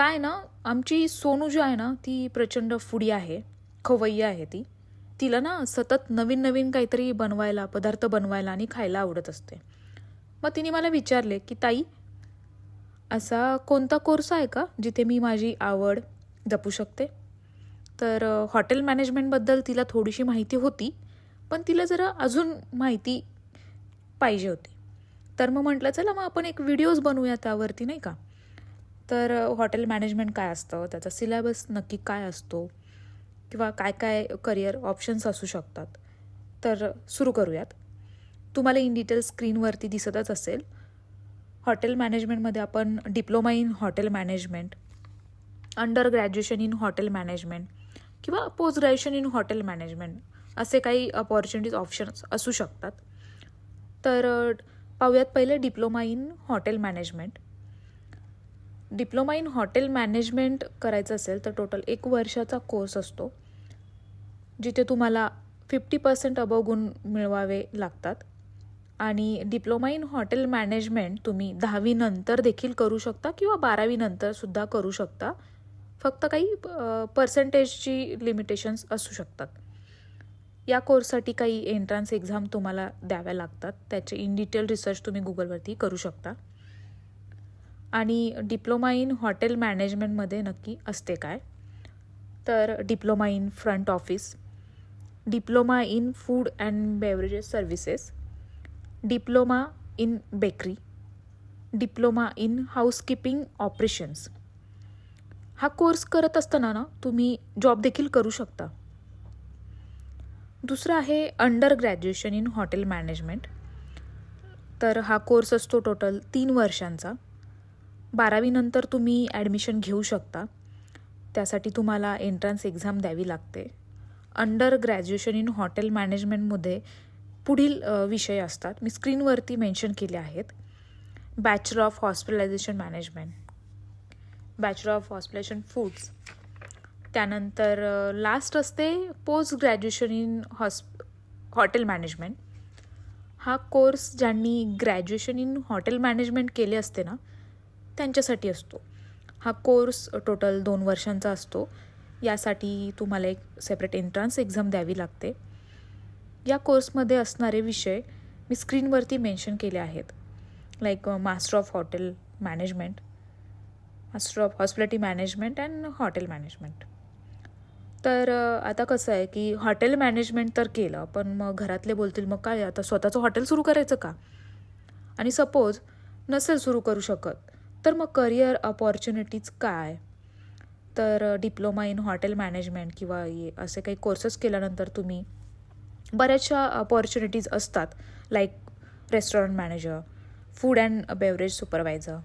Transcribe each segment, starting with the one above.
काय ना आमची सोनू जी आहे ना ती प्रचंड फुडी आहे खवय्या आहे ती. तिला ना सतत नवीन नवीन काहीतरी बनवायला पदार्थ बनवायला आणि खायला आवडत असते. मग तिने मला विचारले की ताई असा कोणता कोर्स आहे का जिथे मी माझी आवड जपू शकते? तर हॉटेल मॅनेजमेंटबद्दल तिला थोडीशी माहिती होती पण तिला जरा अजून माहिती पाहिजे होती. तर मग म्हटलं चला मग आपण एक व्हिडिओज बनवूया त्यावरती नाही का? तर हॉटेल मॅनेजमेंट काय असतं? त्याचा सिलेबस नक्की काय असतो? किंवा काय काय करिअर ऑप्शन्स असू शकतात? तर सुरू करूयात. तुम्हाला इन डिटेल स्क्रीनवरती दिसतच असेल. हॉटेल मॅनेजमेंटमध्ये आपण diploma in hotel management under graduation in hotel management किंवा post graduation in hotel management असे काही अपॉर्च्युनिटीज ऑप्शन्स असू शकतात. तर पाहूयात पहिले diploma in hotel management. Diploma in hotel management करायचं असेल तर टोटल एक वर्षाचा कोर्स असतो जिथे तुम्हाला फिफ्टी पर्सेंट अबव गुण मिळवावे लागतात. आणि डिप्लोमा इन हॉटेल मॅनेजमेंट तुम्ही दहावीनंतर देखील करू शकता किंवा बारावीनंतरसुद्धा करू शकता. फक्त काही पर्सेंटेजची लिमिटेशन्स असू शकतात. या कोर्ससाठी काही एंट्रन्स एक्झाम तुम्हाला द्याव्या लागतात. त्याचे इन डिटेल रिसर्च तुम्ही गुगलवरती करू शकता. आणि डिप्लोमा इन हॉटेल मॅनेजमेंटमध्ये नक्की असते काय? तर diploma in front office diploma in food and beverages services diploma in bakery diploma in housekeeping operations. हा कोर्स करत असताना ना तुम्ही जॉब देखील करू शकता. दुसरं आहे under graduation in hotel management. तर हा कोर्स असतो टोटल तीन वर्षांचा. बारावीनंतर तुम्ही ॲडमिशन घेऊ शकता. त्यासाठी तुम्हाला एंट्रन्स एक्झाम द्यावी लागते. अंडर ग्रॅज्युएशन इन हॉटेल मॅनेजमेंटमध्ये पुढील विषय असतात. मी स्क्रीनवरती मेन्शन केले आहेत. Bachelor of hospitalization management bachelor of hospitalization foods त्यानंतर लास्ट असते post graduation in hos hotel management हा कोर्स ज्यांनी ग्रॅज्युएशन इन हॉटेल मॅनेजमेंट केले असते ना त्यांच्यासाठी असतो. हा कोर्स टोटल दोन वर्षांचा असतो. यासाठी तुम्हाला एक सेपरेट एंट्रन्स एक्झाम द्यावी लागते. या कोर्समध्ये असणारे विषय मी स्क्रीनवरती मेन्शन केले आहेत. Like master of hotel management master of hospitality management and hotel management तर uh, आता कसं आहे की हॉटेल मॅनेजमेंट तर केलं पण मग घरातले बोलतील मग काय आता स्वतःचं हॉटेल सुरू करायचं का? आणि सपोज नसेल सुरू करू शकत तर मग करिअर अपॉर्च्युनिटीज काय? तर डिप्लोमा इन हॉटेल मॅनेजमेंट किंवा असे काही कोर्सेस केल्यानंतर तुम्ही बऱ्याचशा अपॉर्च्युनिटीज असतात like restaurant manager food and beverage supervisor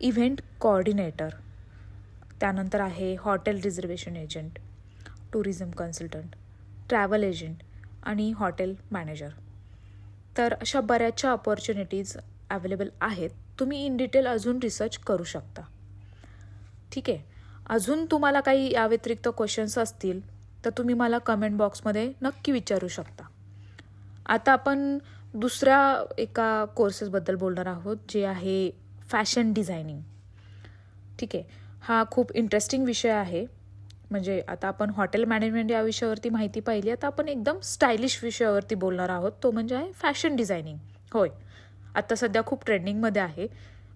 event coordinator त्यानंतर आहे hotel reservation agent tourism consultant travel agent आणि हॉटेल मॅनेजर तर अशा बऱ्याचशा अपॉर्च्युनिटीज अवेलेबल आहेत. तुम्ही इन डिटेल अजून रिसर्च करू शकता. ठीक आहे? अजून तुम्हाला काही या व्यतिरिक्त क्वेश्चन्स असतील तर तुम्ही मला कमेंट बॉक्समध्ये नक्की विचारू शकता. आता आपण दुसऱ्या एका कोर्सेसबद्दल बोलणार आहोत जे आहे फॅशन डिझायनिंग ठीक आहे? हा खूप इंटरेस्टिंग विषय आहे. म्हणजे आता आपण हॉटेल मॅनेजमेंट या विषयावरती माहिती पाहिली आता आपण एकदम स्टायलिश विषयावरती बोलणार आहोत तो म्हणजे आहे फॅशन डिझायनिंग होय. आता सध्या खूप ट्रेंडिंगमध्ये आहे.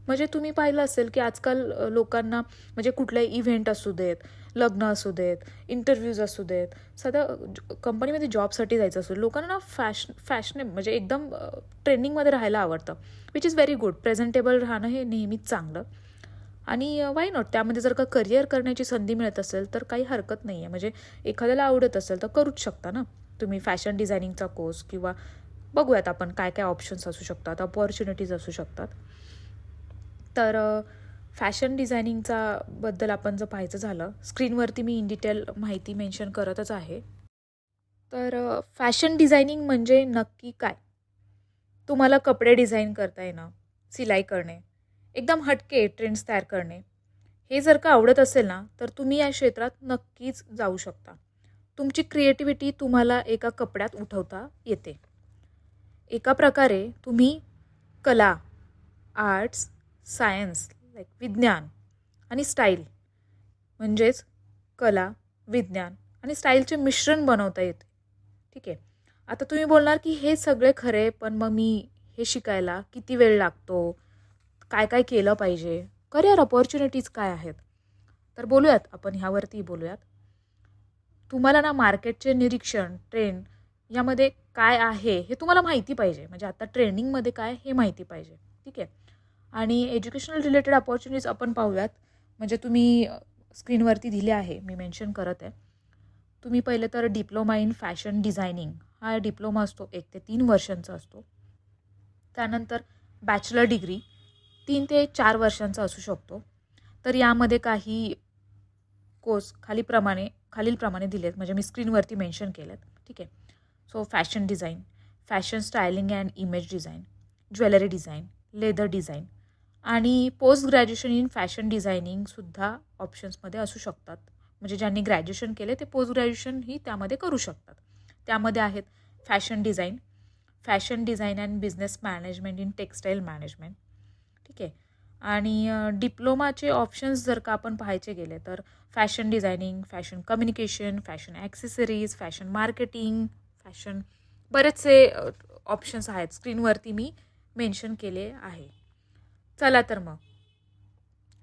म्हणजे तुम्ही पाहिलं असेल की आजकाल लोकांना म्हणजे कुठलाही इव्हेंट असू देत लग्न असू देत इंटरव्ह्यूज असू देत सध्या कंपनीमध्ये जॉबसाठी जायचं असू लोकांना ना फॅशन फॅशने म्हणजे एकदम ट्रेंडिंगमध्ये राहायला आवडतं which is very good presentable राहणं हे नेहमीच चांगलं. आणि वाय नॉट त्यामध्ये जर का करिअर करण्याची संधी मिळत असेल तर काही हरकत नाही आहे म्हणजे एखाद्याला आवडत असेल तर करूच शकता ना. तुम्ही फॅशन डिझायनिंगचा कोर्स किंवा बघूयात आपण काय काय ऑप्शन्स असू शकतात अपॉर्च्युनिटीज असू शकतात. तर फॅशन डिझायनिंगचा बद्दल आपण जर पाहायचं झालं स्क्रीनवरती मी इन डिटेल माहिती मेन्शन करतच आहे. तर फॅशन डिझायनिंग म्हणजे नक्की काय? तुम्हाला कपडे डिझाईन करता येणं सिलाई करणे एकदम हटके ट्रेंड्स तयार करणे हे जर का आवडत असेल ना तर तुम्ही या क्षेत्रात नक्कीच जाऊ शकता. तुमची क्रिएटिव्हिटी तुम्हाला एका कपड्यात उठवता येते. एका प्रकारे तुम्ही कला आर्ट्स सायन्स लाईक विज्ञान आणि स्टाईल म्हणजेच कला विज्ञान आणि स्टाईलचे मिश्रण बनवता येते. ठीक आहे? आता तुम्ही बोलणार की हे सगळे खरे पण मग मी हे शिकायला किती वेळ लागतो? काय काय केलं पाहिजे? करिअर ऑपॉर्च्युनिटीज काय आहेत? तर बोलूयात आपण ह्यावरती बोलूयात. तुम्हाला ना मार्केटचे निरीक्षण ट्रेंड यामध्ये काय आहे हे तुम्हाला माहिती पाहिजे. म्हणजे आता ट्रेनिंगमध्ये काय हे माहिती पाहिजे. ठीक आहे? आणि एज्युकेशनल रिलेटेड अपॉर्च्युनिटीज आपण पाहूयात. म्हणजे तुम्ही स्क्रीनवरती दिले आहे मी मेन्शन करत आहे. तुम्ही पहिले तर डिप्लोमा इन फॅशन डिझायनिंग. हा डिप्लोमा असतो एक ते तीन वर्षांचा असतो. त्यानंतर बॅचलर डिग्री तीन ते चार वर्षांचा असू शकतो. तर यामध्ये काही कोर्स खालीप्रमाणे खालीलप्रमाणे दिलेत. म्हणजे मी स्क्रीनवरती मेन्शन केलेत. ठीक आहे? So fashion design fashion styling and image design jewellery design leather design आणि पोस्ट ग्रॅज्युएशन इन फॅशन डिझायनिंगसुद्धा ऑप्शन्समध्ये असू शकतात. म्हणजे ज्यांनी ग्रॅज्युएशन केले ते पोस्ट ग्रॅज्युएशनही त्यामध्ये करू शकतात. त्यामध्ये आहेत fashion design fashion design and business management in textile management ठीक आहे? आणि डिप्लोमाचे ऑप्शन्स जर का आपण पाहायचे गेले तर fashion designing fashion communication fashion accessories fashion marketing fashion बरेचसे ऑप्शन्स आहेत. स्क्रीनवरती मी मेन्शन केले आहे. चला तर मग.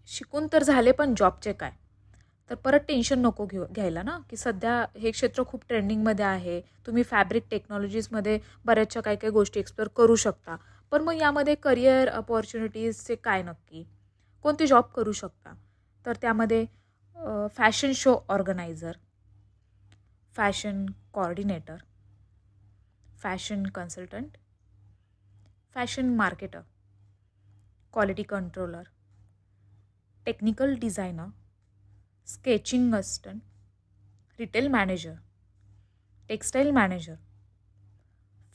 शिकून तर झाले पण जॉबचे काय? तर परत टेन्शन नको घेऊ घ्यायला ना? की सध्या हे क्षेत्र खूप ट्रेंडिंगमध्ये आहे. तुम्ही फॅब्रिक टेक्नॉलॉजीजमध्ये बऱ्याचशा काही काही गोष्टी एक्सप्लोअर करू शकता. पण मग यामध्ये करिअर अपॉर्च्युनिटीजचे काय नक्की? कोणते जॉब करू शकता? तर त्यामध्ये fashion show organiser fashion coordinator fashion consultant fashion marketer quality controller technical designer sketching assistant retail manager textile manager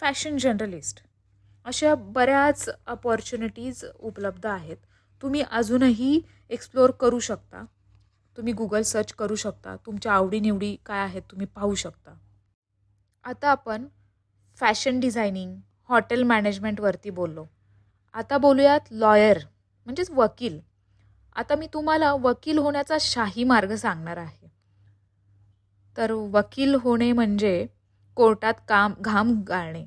fashion journalist अशा बऱ्याच अपॉर्च्युनिटीज उपलब्ध आहेत. तुम्ही अजूनही एक्सप्लोअर करू शकता. तुम्ही गुगल सर्च करू शकता. तुमच्या आवडीनिवडी काय आहेत तुम्ही पाहू शकता. आता आपण फॅशन डिझायनिंग हॉटेल मॅनेजमेंटवरती बोललो. आता बोलूयात लॉयर म्हणजेच वकील. आता मी तुम्हाला वकील होण्याचा शाही मार्ग सांगणार आहे. तर वकील होणे म्हणजे कोर्टात काम घाम गाळणे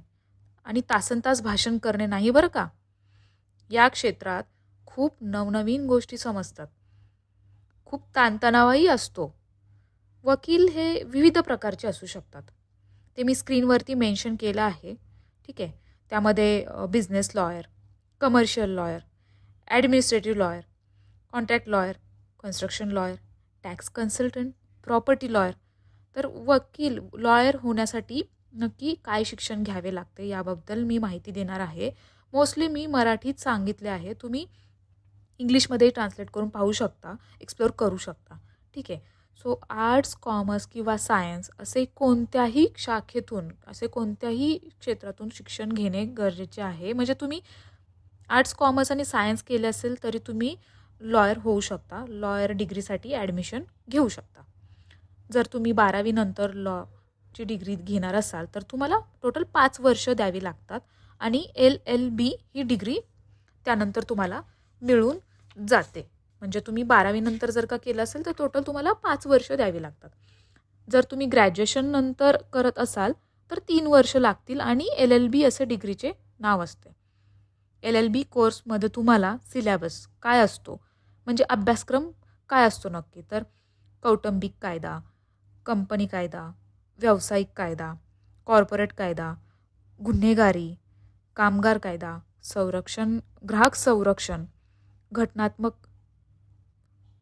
आणि तासनतास भाषण करणे नाही बरं का? या क्षेत्रात खूप नवनवीन गोष्टी समजतात. खूप ताणतणावही असतो. वकील हे विविध प्रकारचे असू शकतात. ते मी स्क्रीनवरती मेन्शन केलं आहे. ठीक आहे? त्यामध्ये business lawyer commercial lawyer administrative lawyer contract lawyer construction lawyer tax consultant property lawyer तर वकील लॉयर होण्यासाठी नक्की काय शिक्षण घ्यावे लागते याबद्दल मी माहिती देणार आहे. मोस्टली मी मराठीत सांगितले आहे. तुम्ही इंग्लिशमध्ये ट्रान्सलेट करून पाहू शकता एक्सप्लोअर करू शकता. ठीक आहे? सो आर्ट्स कॉमर्स किंवा सायन्स असे कोणत्याही शाखेतून असे कोणत्याही क्षेत्रातून शिक्षण घेणे गरजेचे आहे. म्हणजे तुम्ही आर्ट्स कॉमर्स आणि सायन्स केले असेल तरी तुम्ही लॉयर होऊ शकता. लॉयर डिग्रीसाठी ॲडमिशन घेऊ शकता. जर तुम्ही बारावीनंतर लॉची डिग्री घेणार असाल तर तुम्हाला टोटल पाच वर्ष द्यावी लागतात आणि एल एल बी ही डिग्री त्यानंतर तुम्हाला मिळून जाते. म्हणजे तुम्ही बारावीनंतर जर का केलं असेल तर टोटल तुम्हाला पाच वर्ष द्यावी लागतात. जर तुम्ही ग्रॅज्युएशननंतर करत असाल तर तीन वर्ष लागतील आणि एल एल बी असे डिग्रीचे नाव असते. एल एल बी कोर्समध्ये तुम्हाला सिलॅबस काय असतो? म्हणजे अभ्यासक्रम काय असतो नक्की? तर कौटुंबिक कायदा कंपनी कायदा व्यावसायिक कायदा कॉर्पोरेट कायदा गुन्हेगारी कामगार कायदा संरक्षण ग्राहक संरक्षण घटनात्मक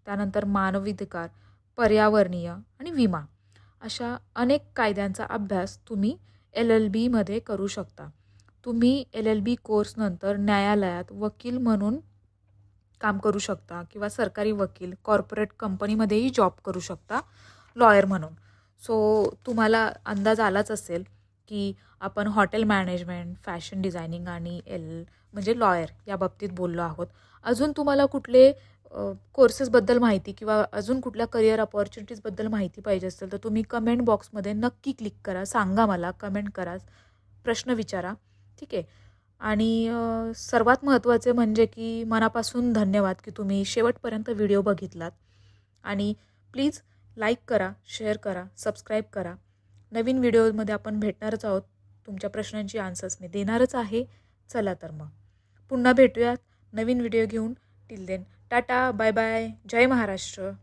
त्यानंतर मानवाधिकार पर्यावरणीय आणि विमा अशा अनेक कायद्यांचा अभ्यास तुम्ही एल एल बीमध्ये करू शकता. तुम्ही एल एल बी कोर्सनंतर न्यायालयात वकील म्हणून काम करू शकता किंवा सरकारी वकील कॉर्पोरेट कंपनीमध्येही जॉब करू शकता लॉयर म्हणून. सो तुम्हाला अंदाज आलाच असेल की आपण हॉटेल मॅनेजमेंट फॅशन डिझायनिंग आणि एल म्हणजे लॉयर या बाबतीत बोललो आहोत. अजून तुम्हाला कुठले कोर्सेसबद्दल माहिती किंवा अजून कुठल्या करिअर अपॉर्च्युनिटीजबद्दल माहिती पाहिजे असेल तर तुम्ही कमेंट बॉक्समध्ये नक्की क्लिक करा. सांगा मला कमेंट करा. प्रश्न विचारा. ठीक आहे? आणि सर्वात महत्त्वाचे म्हणजे की मनापासून धन्यवाद की तुम्ही शेवटपर्यंत व्हिडिओ बघितलात. आणि प्लीज लाईक करा शेअर करा सबस्क्राईब करा. नवीन व्हिडिओमध्ये आपण भेटणारच आहोत. तुमच्या प्रश्नांची आन्सर्स मी देणारच आहे. चला तर मग. पुन्हा भेटूयात. नवीन व्हिडिओ घेऊन. Till then tata bye bye जय महाराष्ट्र.